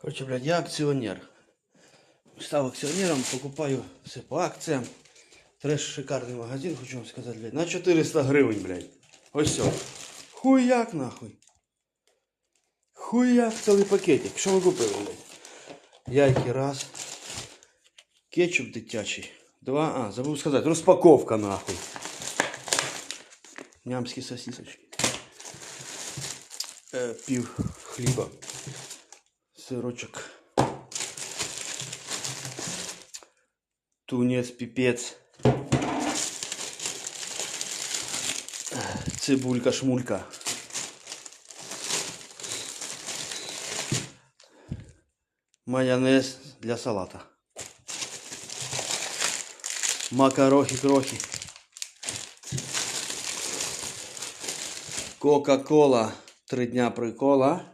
Короче, блядь, я акціонер. Став акціонером, покупаю все по акціям. Треш шикарний магазин, хочу вам сказати, блядь. На 400 гривень, блядь. Ось все. Хуяк нахуй. Хуяк цілий пакетик. Що ви купили, блядь? Яйки раз. Кетчуп дитячий. Два. А, забув сказати. Розпаковка нахуй. Нямські сосисочки. Е, пів хліба. Сирочок. Тунець, піпець. Цибулька, шмулька. Майонез для салата. Макарохи крохи. Кока-кола. Три дня прикола.